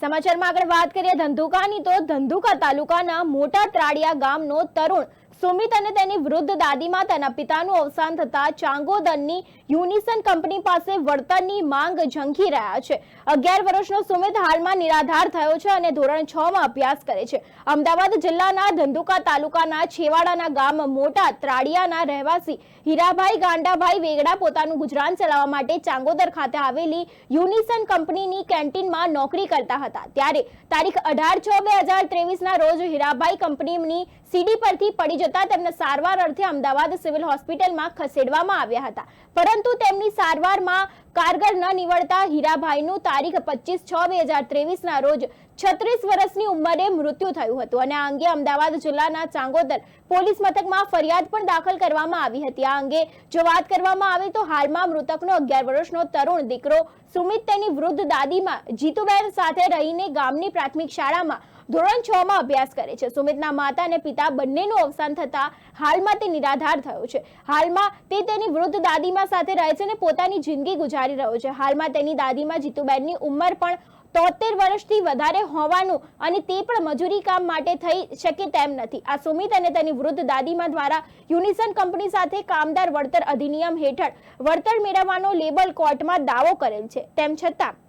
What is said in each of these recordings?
સમાચારમાં આગળ વાત કરીએ ધંધુકાની તો ધંધુકા તાલુકાના મોટા ત્રાડિયા ગામનો તરુણ સુમિત અને તેની વૃદ્ધ દાદીમાં તેના પિતાનું અવસાન થતા ચાંગોદનની યુનિસન કંપની પાસે વળતરની માંગ ઝંખી રહ્યા છે. અગિયાર વર્ષનો સુમિત હાલમાં નિરાધાર થયો છે અને ધોરણ છ માં અભ્યાસ કરે છે. અમદાવાદ જિલ્લાના ધંધુકા તાલુકાના છેવાડાના ગામ મોટા ત્રાડિયાના રહેવાસી હીરાભાઈ ગાંડાભાઈ વેગડા પોતાનું ગુજરાન ચલાવવા માટે ચાંગોદર ખાતે આવેલી યુનિસન કંપનીની કેન્ટીનમાં નોકરી કરતા હતા. ત્યારે તારીખ અઢાર છ બે હજાર ત્રેવીસના રોજ હીરાભાઈ કંપનીની સીડી પરથી પડી જતા તેમને સારવાર અર્થે અમદાવાદ સિવિલ હોસ્પિટલમાં ખસેડવામાં આવ્યા હતા. પરંતુ તેમની સારવારમાં કારગર ન નીવડતા હીરાભાઈનું તારીખ પચીસ છ બે હજાર ત્રેવીસના રોજ છત્રીસ વર્ષની ઉંમરે મૃત્યુ થયું હતું અને આ અંગે અમદાવાદ જિલ્લાના ચાંગોદર પોલીસ મથકમાં ફરિયાદ પણ દાખલ કરવામાં આવી હતી. આ અંગે જો વાત કરવામાં આવે તો હાલમાં મૃતકનો અગિયાર વર્ષનો તરુણ દીકરો સુમિત તેની વૃદ્ધ દાદીમાં જીતુબેન સાથે રહીને ગામની પ્રાથમિક શાળામાં ધોરણ છ માં અભ્યાસ કરે છે. સુમિતના માતા અને પિતા બંનેનું અવસાન થતા હાલમાં તે નિરાધાર થયો છે. હાલમાં તે તેની વૃદ્ધ દાદીમાં સાથે રહે છે અને પોતાની જિંદગી ગુજારી રહ્યો છે. હાલમાં તેની દાદીમાં જીતુબેનની ઉંમર પણ તોતેર વર્ષથી વધારે હોવાનું અને તે પણ મજૂરી કામ માટે થઈ શકે તેમ નથી. આ સુમિત અને તેની વૃદ્ધ દાદીમા દ્વારા યુનિસન કંપની સાથે કામદાર વળતર અધિનિયમ હેઠળ વળતર મેળવવાનો લેબલ કોર્ટમાં દાવો કરેલ છે. તેમ છતાં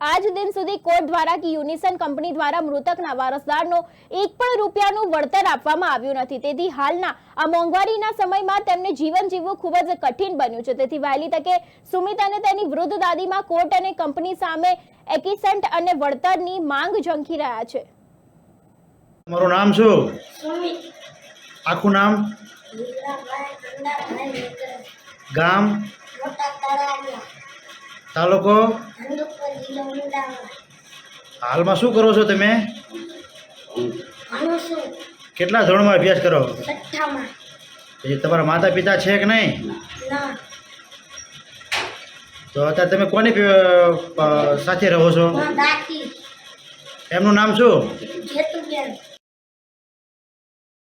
આજ દિન સુધી કોર્ટ દ્વારા કે યુનિસન કંપની દ્વારા મૃતકના વારસદારનો એક પણ રૂપિયાનું વળતર આપવામાં આવ્યું નથી. તેથી હાલના આ મોંઘવારીના સમયમાં તેમને જીવન જીવવું ખૂબ જ કઠિન બન્યું છે. તેથી વહેલી તકે સુમિત અને તેની વૃદ્ધ દાદીમાં કોર્ટ અને કંપની સામે એකිસન્ટ અને વળતરની માંગ ઝંખી રહ્યા છે. મારું નામ શું? સુમિત. આખું નામ? ગામ? તાલુકો? હાલમાં શું કરો છો તમે? કેટલા ધોરણમાં અભ્યાસ કરો? પછી તમારા માતા પિતા છે કે નહીં? તો અત્યારે તમે કોની સાથે રહો છો? એમનું નામ શું?